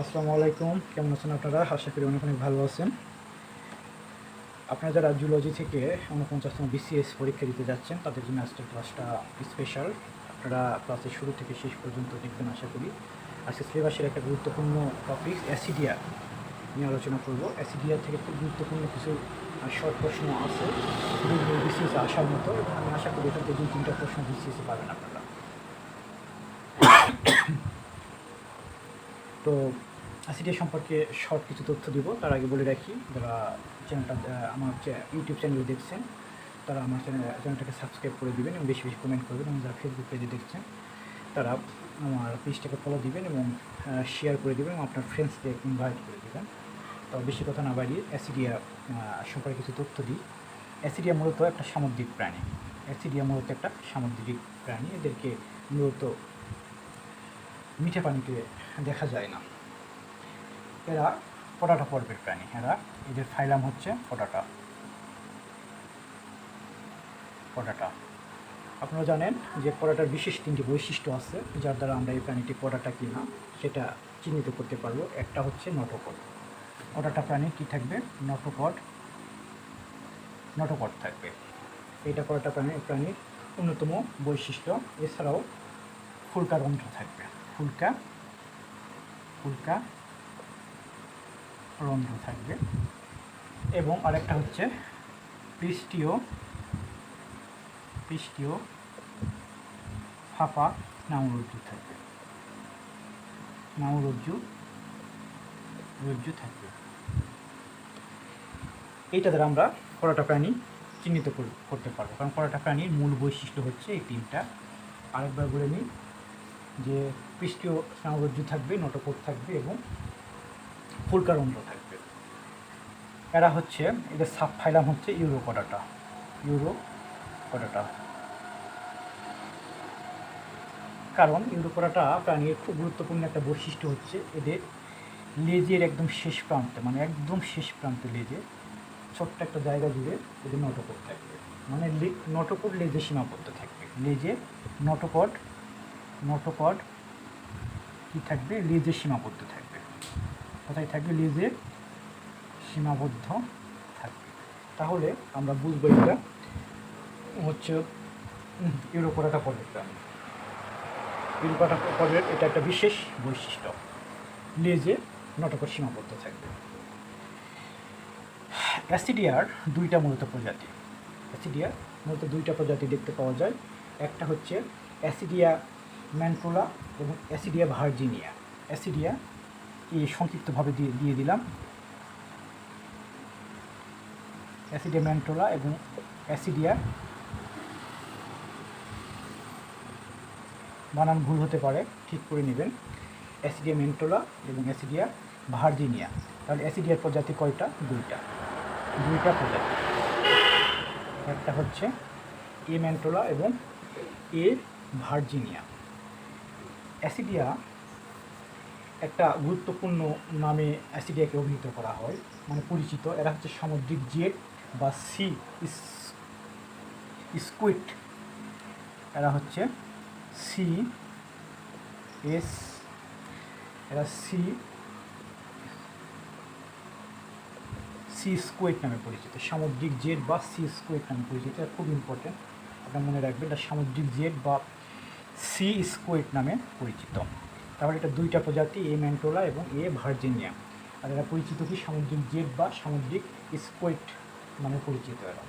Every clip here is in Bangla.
আসসালামু আলাইকুম। কেমন আছেন আপনারা? আশা করি অনেক অনেক ভালো আছেন। আপনারা যারা জুলজি থেকে উনপঞ্চাশতম বিসিএস পরীক্ষা দিতে যাচ্ছেন, তাদের জন্য আজকের ক্লাসটা স্পেশাল আপনারা ক্লাসের শুরু থেকে শেষ পর্যন্ত দেখবেন, আশা করি। আজকে সিলেবাসের একটা গুরুত্বপূর্ণ টপিক অ্যাসিডিয়া নিয়ে আলোচনা করব। অ্যাসিডিয়া থেকে খুব গুরুত্বপূর্ণ কিছু শর্ট প্রশ্ন আছে। বিসিএসে আসার মতো। আমি আশা করি এটাতে দুই তিনটা প্রশ্ন বিসিএসে পাবেন আপনারা। তো অ্যাসিডিয়া সম্পর্কে শর্ট কিছু তথ্য দিব। তার আগে বলে রাখি, যারা চ্যানেলটা আমার ইউটিউব চ্যানেল দেখছেন, তারা আমার চ্যানেল চ্যানেলটাকে সাবস্ক্রাইব করে দেবেন এবং বেশি বেশি কমেন্ট করবেন এবং যারা ফেসবুক পেজে দেখছেন, তারা আমার পেজটাকে ফলো দিবেন এবং শেয়ার করে দেবেন এবং আপনার ফ্রেন্ডসকে ইনভাইট করে দেবেন। তো বেশি কথা না বাড়িয়ে অ্যাসিডিয়া সম্পর্কে কিছু তথ্য দিই। অ্যাসিডিয়া মূলত একটা সামুদ্রিক প্রাণী। অ্যাসিডিয়া মূলত একটা সামুদ্রিক প্রাণী। এদেরকে মূলত মিঠা পানিতে দেখা যায় না। এরা পটাটা পর্বের প্রাণী। এরা এদের ফাইলাম হচ্ছে পটাটা। পটাটা। আপনারা জানেন যে পটাটার বিশেষ তিনটি বৈশিষ্ট্য আছে, যার দ্বারা আমরা এই প্রাণীটি পটাটা কিনা সেটা চিহ্নিত করতে পারব। একটা হচ্ছে নটকট। পটাটা প্রাণী কি থাকবে? নটকট নটকট থাকবে। এটা পটাটা প্রাণী প্রাণীর অন্যতম বৈশিষ্ট্য। এছাড়াও ফুলকা রন্ধ্র থাকবে। ফুলকা ফুলকা রন্ধ্র থাকবে। এবং আরেকটা হচ্ছে পৃষ্ঠীয় পৃষ্ঠীয় ফাঁপা নামরজ্জু থাকবে। নামরজ্জু, রজ্জু থাকবে। এইটা দ্বারা আমরা করাটা প্রাণী চিহ্নিত করতে পারব। কারণ করাটা প্রাণীর মূল বৈশিষ্ট্য হচ্ছে এই তিনটা। আরেকবার বলে নিই যে পৃষ্ঠীয় স্নায়ুরজ্জু থাকবে, নটকোট থাকবে এবং ফুলকারন্ধ্র থাকবে। এরা হচ্ছে, এদের সাব ফাইলাম হচ্ছে ইউরোকডাটা ইউরোকডাটা। কারণ ইউরোকডাটা প্রাণীর খুব গুরুত্বপূর্ণ একটা বৈশিষ্ট্য হচ্ছে এদের লেজের একদম শেষ প্রান্তে মানে একদম শেষ প্রান্তে লেজে ছোট্ট একটা জায়গা জুড়ে এদের নটকট থাকবে। মানে নটকট লেজে সীমাবদ্ধ থাকবে। লেজে নটকট নটকট কি থাকবে? লেজে সীমাবদ্ধ থাকবে। কোথায় থাকবে? লেজে সীমাবদ্ধ থাকবে। তাহলে আমরা বুঝব এটা হচ্ছে ইউরোপোরাটা প্রাণী ইউরোপাটা পর্বের এটা একটা বিশেষ বৈশিষ্ট্য। লেজে নটকট সীমাবদ্ধ থাকবে। অ্যাসিডিয়ার দুইটা মূলত প্রজাতি। অ্যাসিডিয়ার মূলত দুইটা প্রজাতি দেখতে পাওয়া যায়। একটা হচ্ছে অ্যাসিডিয়া ম্যান্ট্রোলা এবং অ্যাসিডিয়া ভার্জিনিয়া অ্যাসিডিয়া এই সংক্ষিপ্তভাবে দিয়ে দিয়ে দিলাম। অ্যাসিডিয়া ম্যান্ট্রোলা এবং অ্যাসিডিয়া বানান ভুল হতে পারে, ঠিক করে নেবেন। অ্যাসিডিয়া মেন্টোলা এবং অ্যাসিডিয়া ভার্জিনিয়া তাহলে অ্যাসিডিয়ার প্রজাতি কয়টা? দুইটা। দুইটা প্রজাতি। একটা হচ্ছে এ ম্যান্টোলা এবং এ ভার্জিনিয়া অ্যাসিডিয়া একটা গুরুত্বপূর্ণ নামে অ্যাসিডিয়াকে অভিহিত করা হয় মানে পরিচিত। এরা হচ্ছে সামুদ্রিক জেট বা সি স্কুইট এরা হচ্ছে সি এস, এরা সি সি স্কোয়েট নামে পরিচিত। সামুদ্রিক জেট বা সি স্কোয়েট নামে পরিচিত, এটা খুব ইম্পর্টেন্ট আপনার মনে রাখবেন এটা সামুদ্রিক জেট বা সি স্কোয়েট নামে পরিচিত। তারপরে এটা দুইটা প্রজাতি, এ ম্যান্টোলা এবং এ ভার্জিনিয়া। আর এরা পরিচিত কি? সামুদ্রিক জেট বা সামুদ্রিক স্কোয়েট নামে পরিচিত এরা।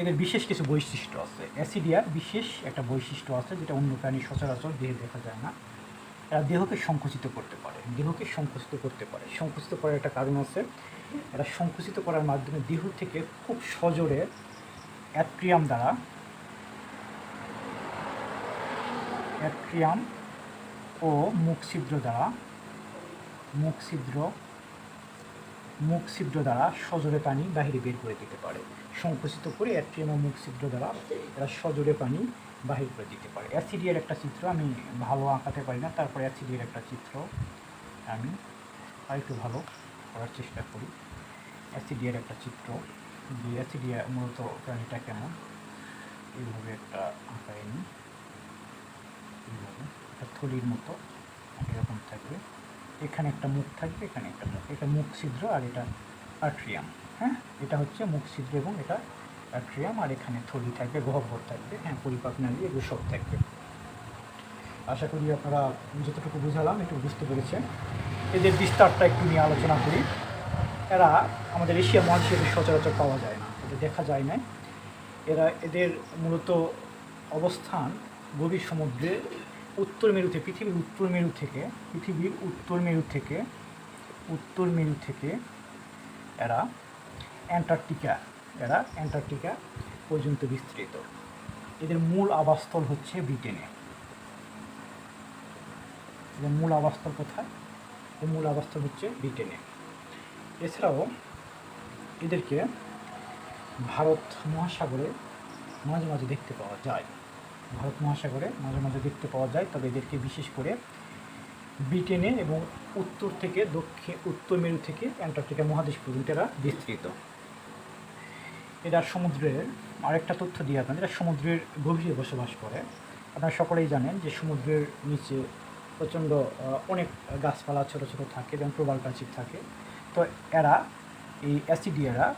এদের বিশেষ কিছু বৈশিষ্ট্য আছে। অ্যাসিডিয়ার বিশেষ একটা বৈশিষ্ট্য আছে যেটা অন্য প্রাণী সচরাচর দেহে দেখা যায় না। এরা দেহকে সংকুচিত করতে পারে। দেহকে সংকুচিত করতে পারে। সংকুচিত করার একটা কারণ আছে। এরা সংকুচিত করার মাধ্যমে দেহ থেকে খুব সজোরে অ্যাট্রিয়াম দ্বারা অ্যাট্রিয়াম ও মুখ ছিদ্র দ্বারা মুখ ছিদ্র মুখ ছিদ্র দ্বারা সজোরে পানি বাহিরে বের করে দিতে পারে। সংকুচিত করে অ্যাট্রিয়াম ও মুখ ছিদ্র দ্বারা এরা সজোরে পানি বাহির করে দিতে পারে। অ্যাসিডিয়ার একটা চিত্র আমি ভালো আঁকাতে পারি না, তারপরে অ্যাসিডিয়ার একটা চিত্র আমি আরেকটু ভালো করার চেষ্টা করি। অ্যাসিডিয়ার একটা চিত্র যে অ্যাসিডিয়া মূলত প্রাণীটা কেমন? এইভাবে একটা আঁকায় নিই একটা থলির মতো এরকম থাকবে। এখানে একটা মুখ থাকবে, এখানে একটা মুখ। এটা মুখ ছিদ্র আর এটা আট্রিয়াম হ্যাঁ? এটা হচ্ছে মুখ ছিদ্র এবং এটা অ্যাট্রিয়াম আর এখানে থলি থাকবে, গহ্বর থাকবে হ্যাঁ? পরিপাক নালী এগুলো সব থাকবে। আশা করি আপনারা যতটুকু বুঝালাম, একটু বুঝতে পেরেছেন। এদের বিস্তারটা একটু নিয়ে আলোচনা করি। এরা আমাদের এশিয়া মহাদেশে সচরাচর পাওয়া যায় না এদের দেখা যায় না এরা এদের মূলত অবস্থান গভীর সমুদ্রে উত্তর মেরু থেকে, পৃথিবীর উত্তর মেরু থেকে, পৃথিবীর উত্তর মেরু থেকে, উত্তর মেরু থেকে এরা অ্যান্টার্কটিকা এরা অ্যান্টার্কটিকা পর্যন্ত বিস্তৃত। এদের মূল আবাসস্থল হচ্ছে ব্রিটেনে। এদের মূল আবাসস্থল কোথায়? এর মূল আবাসস্থল হচ্ছে ব্রিটেনে। এছাড়াও এদেরকে ভারত মহাসাগরে মাঝে মাঝে দেখতে পাওয়া যায়। ভারত মহাসাগরে মাঝে মাঝে দেখতে পাওয়া যায়, তবে এদেরকে বিশেষ করে ব্রিটেনে এবং উত্তর থেকে দক্ষিণ, উত্তর মেরু থেকে অ্যান্টার্কটিকা মহাদেশ পর্যন্ত এরা বিস্তৃত। এরা সমুদ্রের আরেকটা তথ্য দিয়ে আপনাদের এরা সমুদ্রের গভীরে বসবাস করে। আপনারা সকলেই জানেন যে সমুদ্রের নিচে প্রচণ্ড অনেক গাছপালা ছোট ছোট থাকে এবং প্রবাল প্রাচীর থাকে। তো এরা, এই অ্যাসিডিয়ারা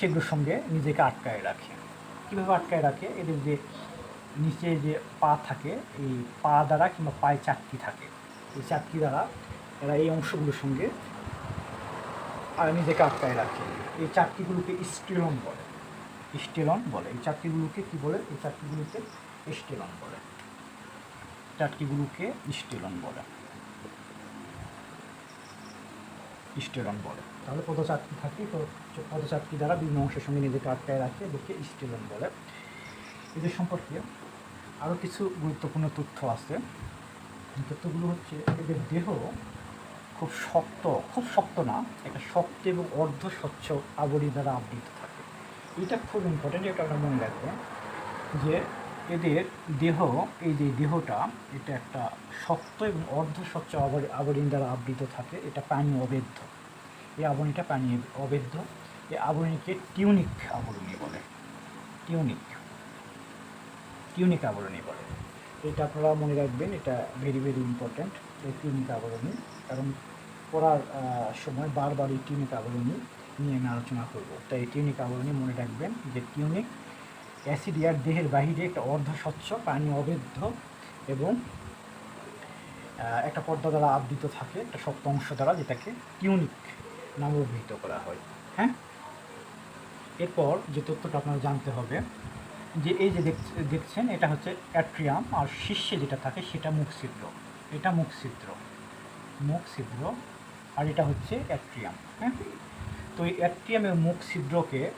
সেগুলোর সঙ্গে নিজেকে আটকায় রাখে। কীভাবে আটকায় রাখে? এদের যে নিচে যে পা থাকে, এই পা দ্বারা কিংবা পায়ে চাকতি থাকে। এই চাকতি দ্বারা এরা এই অংশগুলোর সঙ্গে আর নিজেকে আটকায় রাখে। এই চাকতিগুলোকে স্টেলন বলে। স্টেলন বলে। এই চাকতিগুলোকে কি বলে? এই চাকতিগুলোকে স্টেলন বলে। চাকতিগুলোকে স্টেলন বলে। স্টেলন বলে। তাহলে পদচাকতি থাকে। তো পদচাকতি দ্বারা বিভিন্ন অংশের সঙ্গে নিজেকে আটকায় রাখে, এদেরকে স্টেলন বলে। এদের সম্পর্কে আরও কিছু গুরুত্বপূর্ণ তথ্য আছে। তথ্যগুলো হচ্ছে, এদের দেহ খুব শক্ত খুব শক্ত না, একটা শক্ত এবং অর্ধ স্বচ্ছ আবরী দ্বারা আবৃত থাকে। এটা খুব ইম্পর্টেন্ট এটা আমরা মনে রাখবেন যে এদের দেহ, এই যে দেহটা, এটা একটা শক্ত এবং অর্ধ স্বচ্ছ আবরী আবরণ দ্বারা আবৃত থাকে। এটা পানি অবেদ্য এই আবরণীটা পানি অবেদ্য এই আবরণীকে টিউনিক আবরণী বলে। টিউনিক। টিউনিক আবরণী বলে। এটা আপনারা মনে রাখবেন, এটা ভেরি ভেরি ইম্পর্ট্যান্ট এই টিউনিক আবরণী। কারণ পড়ার সময় বারবার এই টিউনিক আবরণী নিয়ে আমি আলোচনা করব। তাই এই টিউনিক আবরণী মনে রাখবেন যে টিউনিক অ্যাসিডিয়ার দেহের বাহিরে একটা অর্ধ স্বচ্ছ পানি অবেদ্ধ এবং একটা পর্দা দ্বারা আবৃত থাকে, একটা শক্ত অংশ দ্বারা যেটাকে টিউনিক নামে অভিহিত করা হয়। হ্যাঁ? এরপর যে তথ্যটা আপনারা জানতে হবে যে এই যে দেখছেন, এটা হচ্ছে অ্যাট্রিয়াম, আর শীর্ষে যেটা থাকে সেটা মুখ ছিদ্র এটা মুখ ছিদ্র মুখ ছিদ্র আর এটা হচ্ছে অ্যাট্রিয়াম হ্যাঁ? তো এই অ্যাট্রিয়ামের মুখ ছিদ্রকে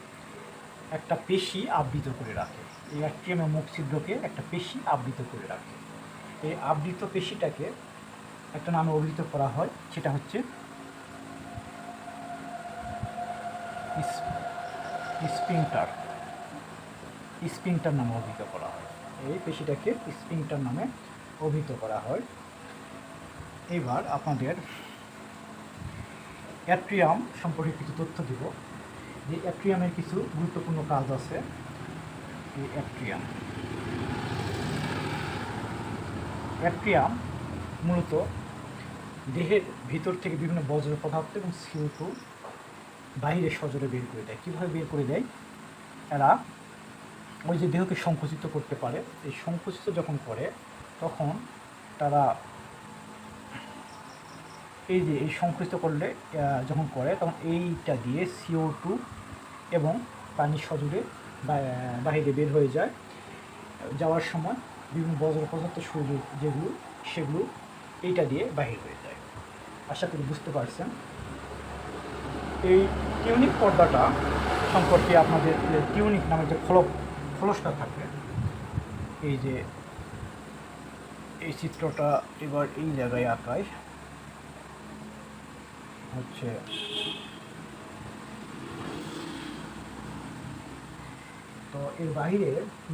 একটা পেশি আবৃত করে রাখে। এই অ্যাট্রিয়ামের মুখ ছিদ্রকে একটা পেশি আবৃত করে রাখে। এই আবৃত পেশিটাকে একটা নামে অভিহিত করা হয়, সেটা হচ্ছে স্পিংটার। স্পিংটার নামে অভিহিত করা হয়। এই পেশিটাকে স্পিংটার নামে অভিহিত করা হয়। এবার আপনাদের অ্যাট্রিয়াম সম্পর্কে কিছু তথ্য দিব। যে অ্যাট্রিয়ামের কিছু গুরুত্বপূর্ণ কাজ আছে। এই অ্যাট্রিয়াম। অ্যাট্রিয়াম মূলত দেহের ভিতর থেকে বিভিন্ন বজ্র পদার্থ এবং সিও বাইরে সজরে বের করে দেয়। কীভাবে বের করে দেয়? এরা ওই যে দেহকে সংকুচিত করতে পারে, এই সংকুচিত যখন করে, তখন তারা এই যে এই সংকুচিত করলে যখন করে, তখন এইটা দিয়ে সিও টু এবং পানি সজোরে বা- বাহিরে বের হয়ে যায়। যাওয়ার সময় বিভিন্ন বজ্র পদার্থ সূর্য যেগুলো, সেগুলো এইটা দিয়ে বাহির হয়ে যায়। আশা করি বুঝতে পারছেন। এই টিউনিক পর্দাটা সম্পর্কে আপনাদের টিউনিক নামে যে খলক খলসটা থাকবে এই যে, এই চিত্রটা এবার এই জায়গায় আঁকায়। হচ্ছে তো এর বাইরে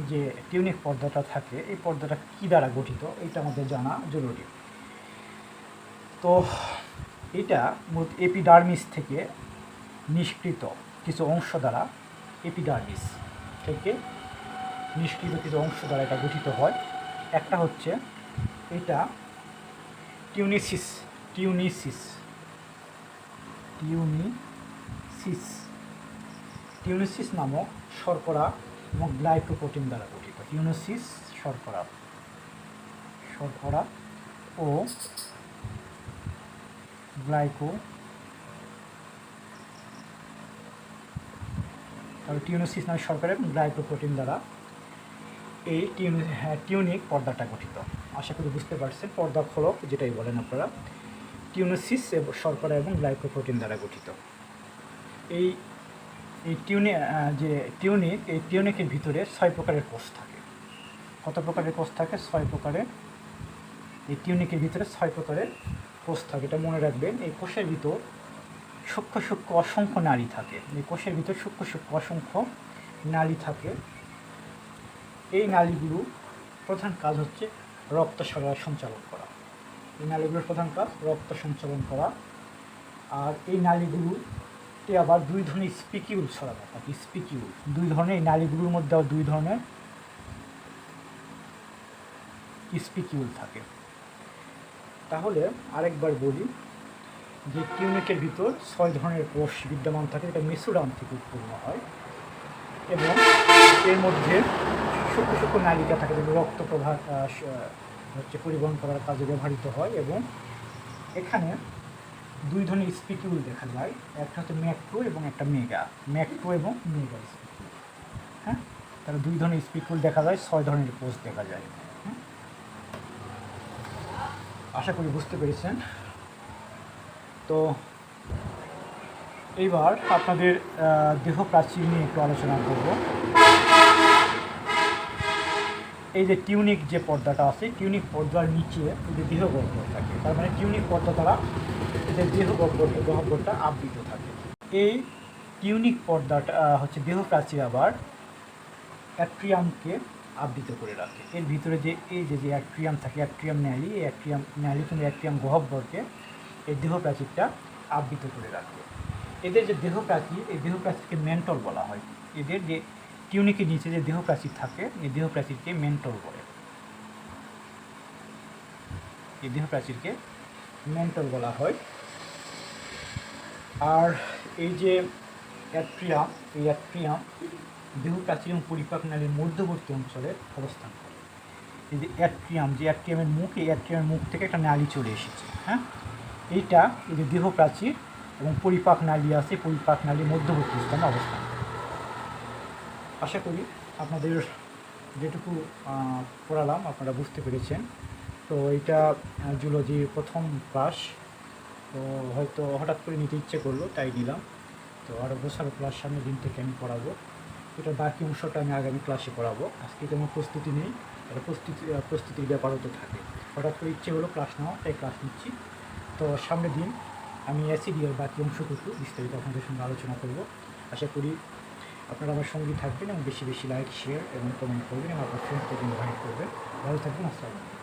যে টিউনিক পর্দাটা থাকে, এই পর্দাটা কি দ্বারা গঠিত? এটা আমাদের জানা জরুরি। তো এটা মূলত এপিডার্মিস থেকে নিষ্কৃত কিছু অংশ দ্বারা এপিডার্মিস থেকে নিষ্কৃত কিছু অংশ দ্বারা এটা গঠিত হয়। একটা হচ্ছে এটা টিউনিসিস টিউনিসিস টিউনিসিস। টিউনিসিস নামক শর্করা এবং গ্লাইকোপ্রোটিন দ্বারা গঠিত। টিউনিসিস, শর্করা শর্করা ও গ্লাইকো। টিউনোসিস নামে শর্করা এবং গ্লাইকোপ্রোটিন দ্বারা এই টিউনিক হ্যাঁ, টিউনিক পর্দাটা গঠিত। আশা করি বুঝতে পারছেন পর্দা খোলক যেটাই বলেন আপনারা। টিউনোসিস এবং শর্করা এবং গ্লাইকোপ্রোটিন দ্বারা গঠিত। এই এই টিউনি যে টিউনিক এই টিউনিকের ভিতরে ছয় প্রকারের কোষ থাকে। কত প্রকারের কোষ থাকে? ছয় প্রকারের। এই টিউনিকের ভিতরে ছয় প্রকারের কোষ থাকে এটা মনে রাখবেন। এই কোষের ভিতর সূক্ষ্ম সূক্ষ্ম অসংখ্য নারী থাকে। এই কোষের ভিতর সূক্ষ্ম সূক্ষ্ম অসংখ্য নালী থাকে। এই নালীগুলো প্রধান কাজ হচ্ছে রক্ত সঞ্চালন করা। এই নালীগুলোর প্রধান কাজ রক্ত সঞ্চালন করা। আর এই নালীগুলোতে আবার দুই ধরনের স্পিকিউল ছড়ানো থাকে স্পিকিউল। দুই ধরনের এই নালীগুলোর মধ্যে আবার দুই ধরনের স্পিকিউল থাকে। তাহলে আরেকবার বলি যে টিউনিকের ভিতর ছয় ধরনের কোষ বিদ্যমান থাকে এটা মেসুরাম থেকে উৎপন্ন হয়। এবং এর মধ্যে সূক্ষ্ম সূক্ষ্ম নালিকা থাকে যেগুলো রক্ত প্রবাহ হচ্ছে পরিবহন করার কাজে ব্যবহৃত হয় এবং এখানে দুই ধরনের স্পিকিউল দেখা যায়। একটা হচ্ছে ম্যাক্রো এবং একটা মেগা। ম্যাক্রো এবং মেগা হ্যাঁ? তাহলে দুই ধরনের স্পিকিউল দেখা যায়, ছয় ধরনের কোষ দেখা যায়। হ্যাঁ? আশা করি বুঝতে পেরেছেন। তো এইবার আপনাদের দেহ প্রাচীর নিয়ে একটু আলোচনা করব। এই যে টিউনিক যে পর্দাটা আছে, টিউনিক পর্দার নিচে এই যে দেহ গহ্বর থাকে, তার মানে টিউনিক পর্দা দ্বারা যে দেহ গহ্বর গহ্বরটা আবৃত থাকে। এই টিউনিক পর্দাটা হচ্ছে দেহ প্রাচীর আবার অ্যাট্রিয়ামকে আবৃত করে রাখে। এর ভিতরে যে এই যে যে অ্যাট্রিয়াম থাকে, অ্যাট্রিয়াম ন্যালি, এই অ্যাট্রিয়াম ন্যালি কিন্তু অ্যাট্রিয়াম গহ্বরকে এই দেহ প্রাচীরটা আবৃত করে রাখে। এদের যে দেহ প্রাচীর এই দেহ প্রাচীরকে মেন্টল বলা হয়। এদের যে টিউনিকের নিচে যে দেহপ্রাচীর থাকে, এই দেহপ্রাচীরকে মেন্টল বলে। এই দেহপ্রাচীরকে মেন্টল বলা হয়। আর এই যে অ্যাট্রিয়াম, এই অ্যাট্রিয়াম দেহ প্রাচীর এবং পরিপাক নালীর মধ্যবর্তী অঞ্চলে অবস্থান করে। এই যে অ্যাট্রিয়াম, যে অ্যাট্রিয়ামের মুখ, এই অ্যাট্রিয়ামের মুখ থেকে একটা নালী চলে এসেছে হ্যাঁ? এইটা এই যে দেহপ্রাচীর এবং পরিপাক নালী আছে, পরিপাক নালীর মধ্যবর্তী স্থানে অবস্থান আশা করি আপনাদের যেটুকু পড়ালাম আপনারা বুঝতে পেরেছেন। তো এটা জুলজির প্রথম ক্লাস। তো হয়তো হঠাৎ করে নিতে ইচ্ছে করল, তাই নিলাম। তো আরও বসারো ক্লাস সামনের দিন থেকে আমি পড়াবো। এটার বাকি অংশটা আমি আগামী ক্লাসে পড়াবো। আজকে তো আমার প্রস্তুতি নেই এটা প্রস্তুতি প্রস্তুতির ব্যাপারও তো থাকে। হঠাৎ করে ইচ্ছে হলো ক্লাস নেওয়া তাই ক্লাস নিচ্ছি। তো সামনের দিন আমি অ্যাসিডিয়ার বাকি অংশটুকু বিস্তারিত আপনাদের সঙ্গে আলোচনা করব। আশা করি আপনারা আমার সঙ্গে থাকবেন এবং বেশি বেশি লাইক শেয়ার এবং কমেন্ট করবেন এবং আপনার ফ্রেন্ডকে ইনভাইট করবেন। ভালো থাকবেন, আসসালামু আলাইকুম।